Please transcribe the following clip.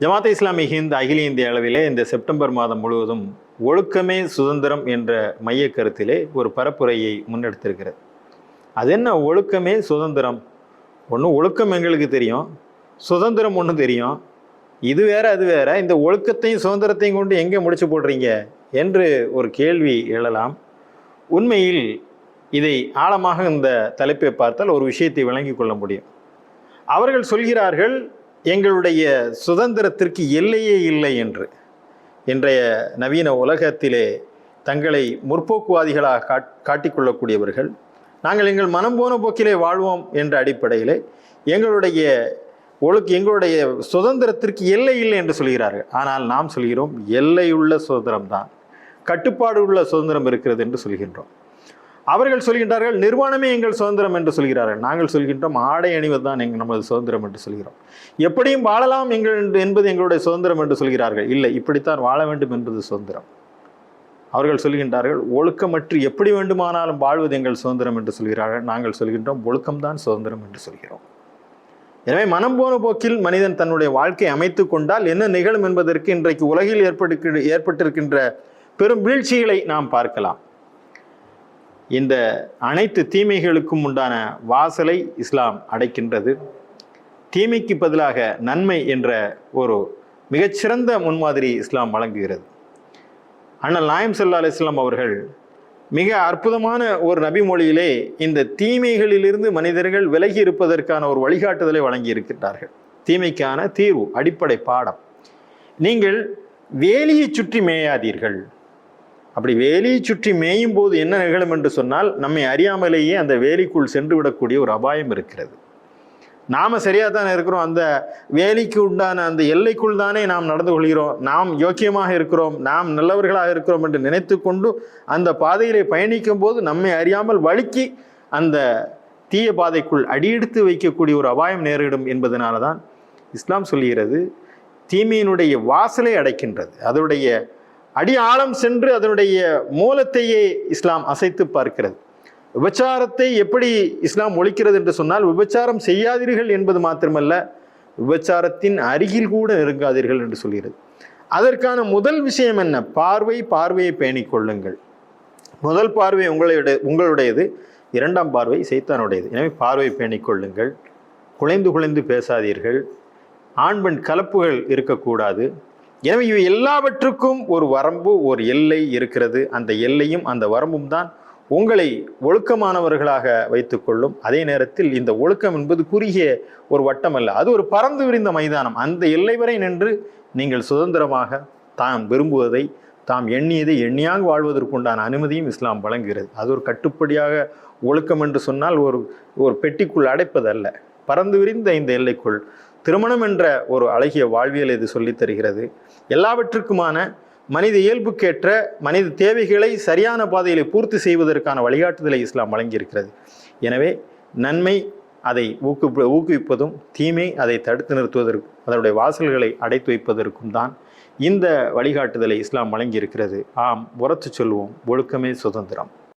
ஜமாத் இஸ்லாமி ஹிந்த் அகில இந்திய அளவிலே இந்த செப்டம்பர் மாதம் முழுவதும் ஒழுக்கமே சுதந்திரம் என்ற மைய கருத்திலே ஒரு பரப்புரையை முன்னெடுத்திருக்கிறது. அது என்ன ஒழுக்கமே சுதந்திரம்? ஒன்று ஒழுக்கம் எங்களுக்கு தெரியும். சுதந்திரம் ஒன்று தெரியும். இது வேற அது வேற. இந்த ஒழுக்கத்தையும் சுதந்திரத்தையும் கொண்டு எங்கே முடிச்சு போடுறீங்க? என்று ஒரு கேள்வி எழலாம். உண்மையில் இதை ஆழமாக இந்த தலைப்பை பார்த்தால் ஒரு விஷயத்தை விளங்கிக் கொள்ள முடியும். அவர்கள் சொல்கிறார்கள் எங்களுடைய சுதந்திரத்திற்கு எல்லையே இல்லை என்று இன்றைய நவீன உலகத்திலே தங்களை முற்போக்குவாதிகளாக காட் காட்டிக்கொள்ளக்கூடியவர்கள். நாங்கள் எங்கள் மனம் போன போக்கிலே வாழ்வோம் என்ற அடிப்படையிலே எங்களுடைய ஒழுக்கு எங்களுடைய சுதந்திரத்திற்கு எல்லை இல்லை என்று சொல்கிறார்கள். ஆனால் நாம் சொல்கிறோம் எல்லையுள்ள சுதந்திரம் தான் கட்டுப்பாடு உள்ள சுதந்திரம் இருக்கிறது என்று சொல்கின்றோம். அவர்கள் சொல்கின்றார்கள் நிர்வாணமே எங்கள் சுதந்திரம் என்று சொல்கிறார்கள். நாங்கள் சொல்கின்றோம் ஆடை அணிவது தான் எங்கள் நமது சுதந்திரம் என்று சொல்கிறோம். எப்படியும் வாழலாம் எங்கள் என்பது எங்களுடைய சுதந்திரம் என்று சொல்கிறார்கள். இல்லை இப்படித்தான் வாழ வேண்டும் என்பது சுதந்திரம். அவர்கள் சொல்கின்றார்கள் ஒழுக்கமற்று எப்படி வேண்டுமானாலும் வாழ்வது எங்கள் சுதந்திரம் என்று சொல்கிறார்கள். நாங்கள் சொல்கின்றோம் ஒழுக்கம்தான் சுதந்திரம் என்று சொல்கிறோம். எனவே மனம் போன போக்கில் மனிதன் தன்னுடைய வாழ்க்கை அமைத்து கொண்டால் என்ன நிகழும் என்பதற்கு இன்றைக்கு உலகில் ஏற்பட்டு ஏற்பட்டிருக்கின்ற பெரும் வீழ்ச்சிகளை நாம் பார்க்கலாம். இந்த அனைத்து தீமைகளுக்கும் உண்டான வாசலை இஸ்லாம் அடைக்கின்றது. தீமைக்கு பதிலாக நன்மை என்ற ஒரு மிகச்சிறந்த முன்மாதிரி இஸ்லாம் வழங்குகிறது. அண்ணல் நாயம் சல்லா அலிஸ்லாம் அவர்கள் மிக அற்புதமான ஒரு நபி மொழியிலே இந்த தீமைகளிலிருந்து மனிதர்கள் விலகி இருப்பதற்கான ஒரு வழிகாட்டுதலை வழங்கியிருக்கிறார்கள் தீமைக்கான தீர்வு அடிப்படை பாடம். நீங்கள் வேலியை சுற்றி மேயாதீர்கள். அப்படி வேலியை சுற்றி மேயும் போது என்ன நிகழும் என்று சொன்னால் நம்மை அறியாமலேயே அந்த வேலிக்குள் சென்று விடக்கூடிய ஒரு அபாயம் இருக்கிறது. நாம் சரியாக தானே இருக்கிறோம். அந்த வேலைக்கு உண்டான அந்த எல்லைக்குள் தானே நாம் நடந்து கொள்கிறோம். நாம் யோக்கியமாக இருக்கிறோம். நாம் நல்லவர்களாக இருக்கிறோம் என்று நினைத்து கொண்டு அந்த பாதையிலே பயணிக்கும் போது நம்மை அறியாமல் வழுக்கி அந்த தீய பாதைக்குள் அடியெடுத்து வைக்கக்கூடிய ஒரு அபாயம் நேரிடும் என்பதனால தான் இஸ்லாம் சொல்கிறது தீமையினுடைய வாசலை அடைக்கின்றது. அதனுடைய அடி ஆழம் சென்று அதனுடைய மூலத்தையே இஸ்லாம் அசைத்து பார்க்கிறது. விபச்சாரத்தை எப்படி இஸ்லாம் ஒழிக்கிறது என்று சொன்னால் விபச்சாரம் செய்யாதீர்கள் என்பது மாத்திரமல்ல விபச்சாரத்தின் அருகில் கூட நெருங்காதீர்கள் என்று சொல்கிறது. அதற்கான முதல் விஷயம் என்ன? பார்வை பார்வையை பேணிக் கொள்ளுங்கள். முதல் பார்வை உங்களுடைய உங்களுடையது. இரண்டாம் பார்வை சைத்தானுடையது. எனவே பார்வை பேணிக் கொள்ளுங்கள். குலைந்து குலைந்து பேசாதீர்கள். ஆண் பெண் கலப்புகள் இருக்கக்கூடாது. எனவே இவை எல்லாவற்றுக்கும் ஒரு வரம்பு ஒரு எல்லை இருக்கிறது. அந்த எல்லையும் அந்த வரம்பும் தான் உங்களை ஒழுக்கமானவர்களாக வைத்துக்கொள்ளும் அதே நேரத்தில் இந்த ஒழுக்கம் என்பது குறுகிய ஒரு வட்டம் அல்ல. அது ஒரு பறந்து விரிந்த மைதானம். அந்த எல்லை வரை நின்று நீங்கள் சுதந்திரமாக தாம் விரும்புவதை தாம் எண்ணியதை எண்ணியாக வாழ்வதற்குண்டான அனுமதியும் இஸ்லாம் வழங்குகிறது. அது ஒரு கட்டுப்படியாக ஒழுக்கம் என்று சொன்னால் ஒரு ஒரு பெட்டிக்குள் அடைப்பதல்ல. பறந்து விரிந்த இந்த எல்லைக்குள் திருமணம் என்ற ஒரு அழகிய வாழ்வியல் இது சொல்லித் தருகிறது. எல்லாவற்றுக்குமான மனித இயல்புக்கேற்ற மனித தேவைகளை சரியான பாதையில் பூர்த்தி செய்வதற்கான வழிகாட்டுதலை இஸ்லாம் வழங்கியிருக்கிறது. எனவே நன்மை அதை ஊக்கு ஊக்குவிப்பதும் தீமை அதை தடுத்து நிறுத்துவதற்கு அதனுடைய வாசல்களை அடைத்து வைப்பதற்கும் தான் இந்த வழிகாட்டுதலை இஸ்லாம் வழங்கியிருக்கிறது. ஆம் உரத்து சொல்வோம் ஒழுக்கமே சுதந்திரம்.